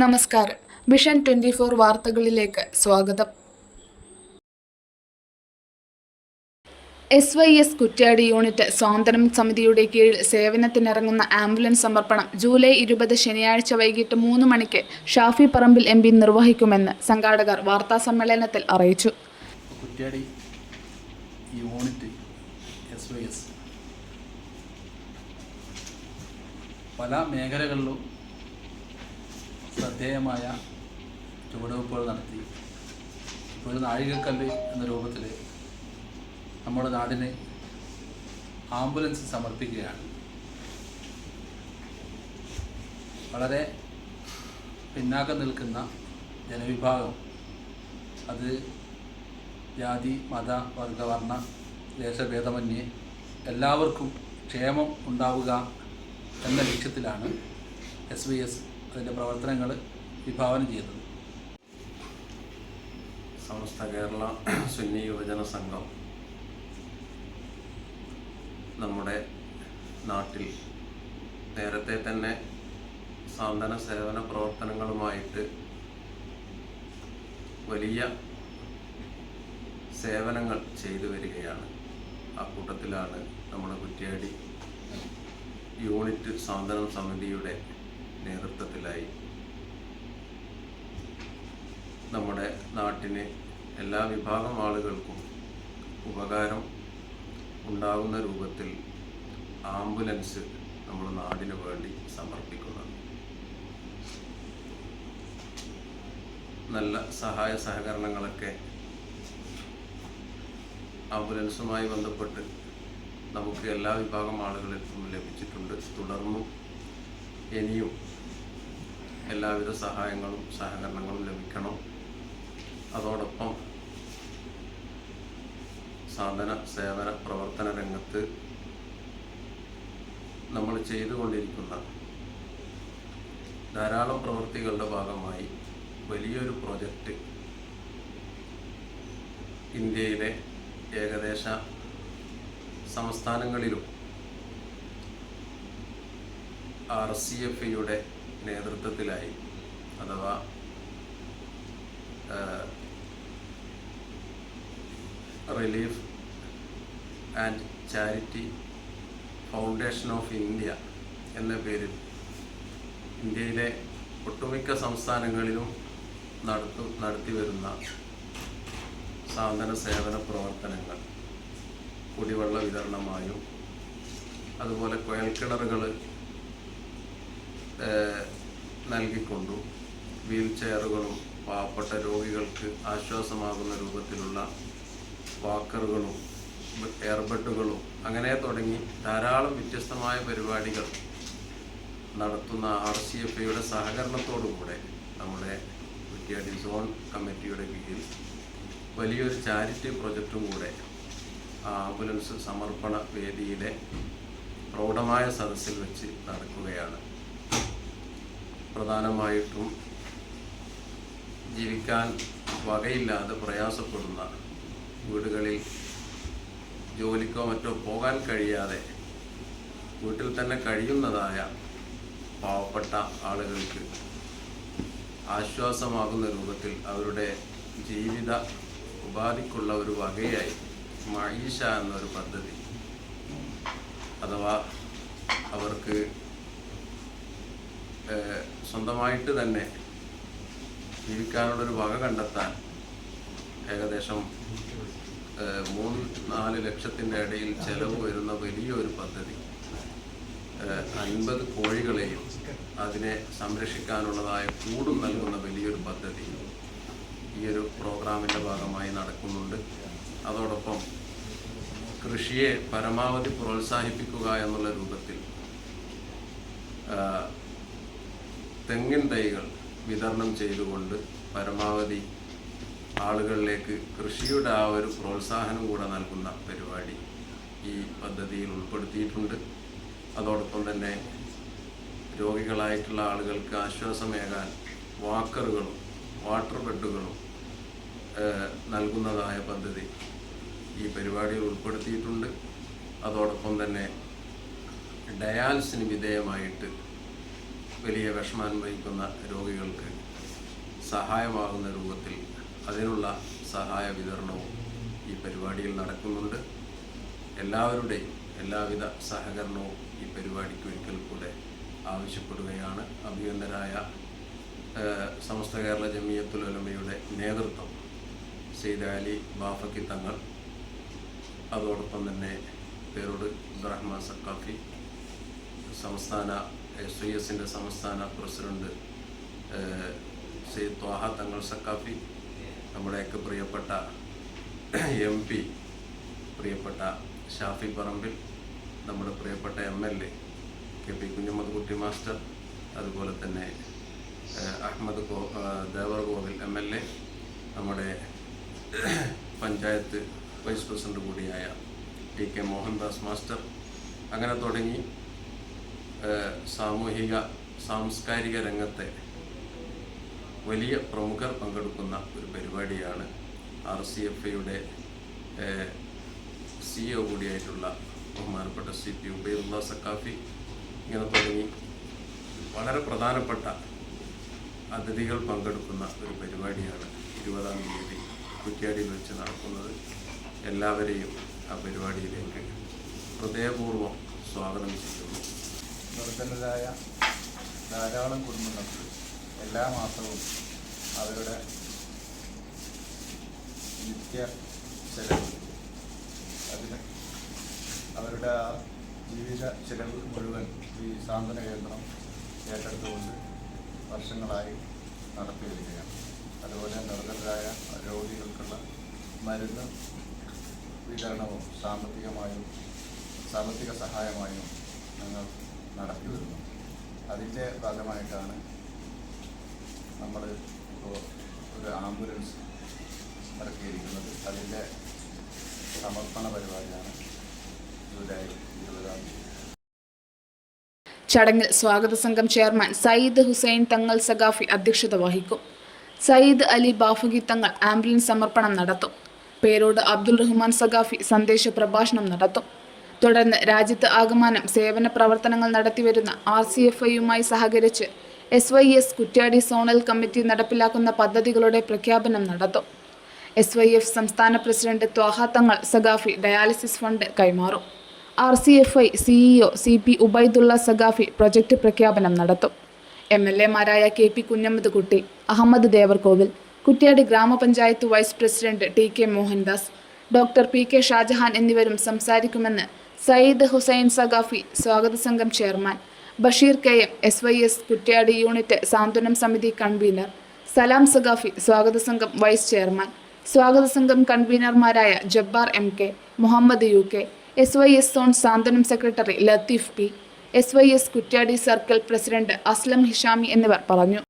നമസ്കാരം. Vision twenty four വാർത്തകളിലേക്ക് സ്വാഗതം. S Y S Kuttiady unit സ്വാതന്ത്ര്യം സമിതിയുടെ കീഴിൽ സേവനത്തിനിറങ്ങുന്ന ആംബുലൻസ് സമർപ്പണം ജൂലൈ ഇരുപത് ശനിയാഴ്ച വൈകിട്ട് മൂന്ന് മണിക്ക് ഷാഫി പറമ്പിൽ എം പി നിർവഹിക്കുമെന്ന് സംഘാടകർ വാർത്താസമ്മേളനത്തിൽ അറിയിച്ചു. Kuttiady unit S Y S പല മേഖലകളിലും ശ്രദ്ധേയമായ ചുവടുവെപ്പുകൾ നടത്തി. ഒരു നാഴികക്കല്ല് എന്ന രൂപത്തിൽ നമ്മുടെ നാടിന് ആംബുലൻസ് സമർപ്പിക്കുകയാണ്. വളരെ പിന്നാക്കം നിൽക്കുന്ന ജനവിഭാഗം അത് ജാതി മത വർഗവർണ ദേശഭേദമന്യേ എല്ലാവർക്കും ക്ഷേമം ഉണ്ടാവുക എന്ന ലക്ഷ്യത്തിലാണ് എസ് വി എസ് അതിന്റെ പ്രവർത്തനങ്ങൾ വിഭാവനം ചെയ്യുന്നത് സമസ്ത കേരള സുന്നി യുവജന സംഘം നമ്മുടെ നാട്ടിൽ നേരത്തെ തന്നെ സാന്ത്വന സേവന പ്രവർത്തനങ്ങളുമായിട്ട് വലിയ സേവനങ്ങൾ ചെയ്തു വരികയാണ്. ആ കൂട്ടത്തിലാണ് നമ്മുടെ കുറ്റ്യാടി യൂണിറ്റ് സാന്ത്വനം സമിതിയുടെ നേതൃത്വത്തിലായി നമ്മുടെ നാട്ടിന് എല്ലാ വിഭാഗം ആളുകൾക്കും ഉപകാരം ഉണ്ടാകുന്ന രൂപത്തിൽ ആംബുലൻസ് നമ്മൾ നാടിനു വേണ്ടി സമർപ്പിക്കുന്നത്. നല്ല സഹായ സഹകരണങ്ങളൊക്കെ ആംബുലൻസുമായി ബന്ധപ്പെട്ട് നമുക്ക് എല്ലാ വിഭാഗം ആളുകൾക്കും ലഭിച്ചിട്ടുണ്ട്. തുടർന്നും ഇനിയും എല്ലാവിധ സഹായങ്ങളും സഹകരണങ്ങളും ലഭിക്കണം. അതോടൊപ്പം സാധന സേവന പ്രവർത്തന രംഗത്ത് നമ്മൾ ചെയ്തുകൊണ്ടിരിക്കുന്ന ധാരാളം പ്രവൃത്തികളുടെ ഭാഗമായി വലിയൊരു പ്രോജക്റ്റ് ഇന്ത്യയിലെ ഏകദേശ സംസ്ഥാനങ്ങളിലും ആർ സി എഫ് യുടെ നേതൃത്വത്തിലായി അഥവാ relief and charity foundation of India എന്ന പേരിൽ ഇന്ത്യയിലെ ഒട്ടുമിക്ക സംസ്ഥാനങ്ങളിലും നടത്തു നടത്തി വരുന്ന സാന്ത്വന സേവന പ്രവർത്തനങ്ങൾ കുടിവെള്ള വിതരണമായും അതുപോലെ കുഴൽക്കിണറുകൾ നൽകിക്കൊണ്ടും. വീൽ ചെയറുകളും പാവപ്പെട്ട രോഗികൾക്ക് ആശ്വാസമാകുന്ന രൂപത്തിലുള്ള വാക്കറുകളും എയർബഡുകളും അങ്ങനെ തുടങ്ങി ധാരാളം വ്യത്യസ്തമായ പരിപാടികൾ നടത്തുന്ന ആർ സി എഫ് ഐയുടെ സഹകരണത്തോടുകൂടെ നമ്മുടെ വിദ്യാഭ്യാസ സോൺ കമ്മിറ്റിയുടെ കീഴിൽ വലിയൊരു ചാരിറ്റി പ്രൊജക്റ്റും കൂടെ ആംബുലൻസ് സമർപ്പണ വേദിയിലെ പ്രൗഢമായ സദസ്സിൽ വെച്ച് നടക്കുകയാണ്. പ്രധാനമായിട്ടും ജീവിക്കാൻ വകയില്ലാതെ പ്രയാസപ്പെടുന്ന വീടുകളിൽ ജോലിക്കോ മറ്റോ പോകാൻ കഴിയാതെ വീട്ടിൽ തന്നെ കഴിയുന്നതായ പാവപ്പെട്ട ആളുകൾക്ക് ആശ്വാസമാകുന്ന രൂപത്തിൽ അവരുടെ ജീവിത ഉപാധിക്കുള്ള ഒരു വകയായി മഴീഷ എന്നൊരു പദ്ധതി അഥവാ അവർക്ക് സ്വന്തമായിട്ട് തന്നെ ജീവിക്കാനുള്ളൊരു വക കണ്ടെത്താൻ ഏകദേശം മൂന്ന് നാല് ലക്ഷത്തിന്റെ ഇടയിൽ ചെലവ് വരുന്ന വലിയൊരു പദ്ധതി. അൻപത് കോഴികളെയും അതിനെ സംരക്ഷിക്കാനുള്ളതായ കൂടും നൽകുന്ന വലിയൊരു പദ്ധതി ഈ ഒരു പ്രോഗ്രാമിന്റെ ഭാഗമായി നടക്കുന്നുണ്ട്. അതോടൊപ്പം കൃഷിയെ പരമാവധി പ്രോത്സാഹിപ്പിക്കുക എന്നുള്ള രൂപത്തിൽ തെങ്ങിൻ തൈകൾ വിതരണം ചെയ്തുകൊണ്ട് പരമാവധി ആളുകളിലേക്ക് കൃഷിയുടെ ആ ഒരു പ്രോത്സാഹനം കൂടെ നൽകുന്ന പരിപാടി ഈ പദ്ധതിയിൽ ഉൾപ്പെടുത്തിയിട്ടുണ്ട്. അതോടൊപ്പം തന്നെ രോഗികളായിട്ടുള്ള ആളുകൾക്ക് ആശ്വാസമേകാൻ വാക്കറുകളും വാട്ടർ ബെഡുകളും നൽകുന്നതായ പദ്ധതി ഈ പരിപാടിയിൽ ഉൾപ്പെടുത്തിയിട്ടുണ്ട്. അതോടൊപ്പം തന്നെ ഡയാലിസിന് വിധേയമായിട്ട് വലിയ വിഷമാനുഭവിക്കുന്ന രോഗികൾക്ക് സഹായമാകുന്ന രൂപത്തിൽ അതിനുള്ള സഹായ വിതരണവും ഈ പരിപാടിയിൽ നടക്കുന്നുണ്ട്. എല്ലാവരുടെയും എല്ലാവിധ സഹകരണവും ഈ പരിപാടിക്ക് ഒരിക്കൽ കൂടെ ആവശ്യപ്പെടുകയാണ്. അഭിയന്തരായ സമസ്ത കേരള ജമിയത്തുൽ ഉലമയുടെ നേതൃത്വം സെയ്ദ് അലി ബാഫക്കി തങ്ങൾ. അതോടൊപ്പം തന്നെ പേരോട് ഇബ്രാഹിമ സക്കാഫി സംസ്ഥാന എസ് ഐ എസിന്റെ സംസ്ഥാന പ്രസിഡന്റ് സെയ്ദ് ത്വാഹ തങ്ങൾ സക്കാഫി നമ്മുടെയൊക്കെ പ്രിയപ്പെട്ട എം പി പ്രിയപ്പെട്ട ഷാഫി പറമ്പിൽ നമ്മുടെ പ്രിയപ്പെട്ട M L A K P Kunhammed Kutty master അതുപോലെ തന്നെ അഹമ്മദ് കോ Devar Devarkovil M L A നമ്മുടെ പഞ്ചായത്ത് വൈസ് പ്രസിഡന്റ് കൂടിയായ ടി കെ മോഹൻദാസ് മാസ്റ്റർ. അങ്ങനെ തുടങ്ങി സാമൂഹിക സാംസ്കാരിക രംഗത്തെ വലിയ പ്രമുഖർ പങ്കെടുക്കുന്ന ഒരു പരിപാടിയാണ് ആർ സി എഫ് ഐയുടെ സി ഒ കൂടിയായിട്ടുള്ള ബഹുമാനപ്പെട്ട സി പി ഉബൈദുള്ള സക്കാഫി ഇങ്ങനെ തുടങ്ങി. വളരെ പ്രധാനപ്പെട്ട അതിഥികൾ പങ്കെടുക്കുന്ന ഒരു പരിപാടിയാണ് ഇരുപതാം തീയതി കുറ്റ്യാടിയിൽ വെച്ച് നടക്കുന്നത്. എല്ലാവരെയും ആ പരിപാടിയിലേക്ക് ഹൃദയപൂർവം സ്വാഗതം ചെയ്യുന്നു. നിർധനരായ ധാരാളം കുടുംബങ്ങൾക്ക് എല്ലാ മാസവും അവരുടെ നിത്യ ചെലവ് അതിന് അവരുടെ ആ ജീവിത ചെലവ് മുഴുവൻ ഈ സാന്ത്വന കേന്ദ്രം ഏറ്റെടുത്തുകൊണ്ട് വർഷങ്ങളായി നടത്തി വരികയാണ് അതുപോലെ നിർധനരായ രോഗികൾക്കുള്ള മരുന്ന് വിതരണവും സാമ്പത്തികമായും സാമ്പത്തിക സഹായമായും ഞങ്ങൾ നടത്തി വരുന്നു അതിന്റെ ഭാഗമായിട്ടാണ് നമ്മൾ ഇപ്പോൾ ഒരു ആംബുലൻസ് ഇറക്കിയിരിക്കുന്നത്. അതിന്റെ സമർപ്പണ പരിപാടിയാണ് ജൂലൈ ഇരുപതാം തീയതി. ചടങ്ങിൽ സ്വാഗത സംഘം ചെയർമാൻ സയ്യിദ് ഹുസൈൻ തങ്ങൾ സഖാഫി അധ്യക്ഷത വഹിക്കും. സയ്യിദ് അലി ബാഫുഗി തങ്ങൾ ആംബുലൻസ് സമർപ്പണം നടത്തും. പേരോട് അബ്ദുൾ റഹ്മാൻ സഖാഫി സന്ദേശ പ്രഭാഷണം നടത്തും. തുടർന്ന് രാജ്യത്ത് ആകമാനം സേവന പ്രവർത്തനങ്ങൾ നടത്തിവരുന്ന ആർ സി എഫ് ഐയുമായി സഹകരിച്ച് S Y S Kuttiady zonal committee നടപ്പിലാക്കുന്ന പദ്ധതികളുടെ പ്രഖ്യാപനം നടത്തും. എസ് വൈ എഫ് സംസ്ഥാന president Thwaha Thangal Saquafi dialysis fund കൈമാറും. R C F I CEO C P Ubaidulla Saquafi project പ്രഖ്യാപനം നടത്തും. എം എൽ എമാരായ കെ പി കുഞ്ഞമ്മദ് കുട്ടി അഹമ്മദ് ദേവർകോവിൽ കുറ്റ്യാടി ഗ്രാമപഞ്ചായത്ത് vice president T K Mohandas doctor P K Shajahan എന്നിവരും സംസാരിക്കുമെന്ന് സയ്യിദ് ഹുസൈൻ സഖാഫി സ്വാഗത സംഘം chairman. Basheer K M S Y S Kuttiady unit സാന്ത്വനം സമിതി convener. സലാം സഖാഫി സ്വാഗത സംഘം വൈസ് ചെയർമാൻ. സ്വാഗത സംഘം കൺവീനർമാരായ Jabbar M K Muhammed U K S Y S zone സാന്ത്വനം secretary Latheef P S Y S Kuttiady circle president Aslam Hishami എന്നിവർ പറഞ്ഞു.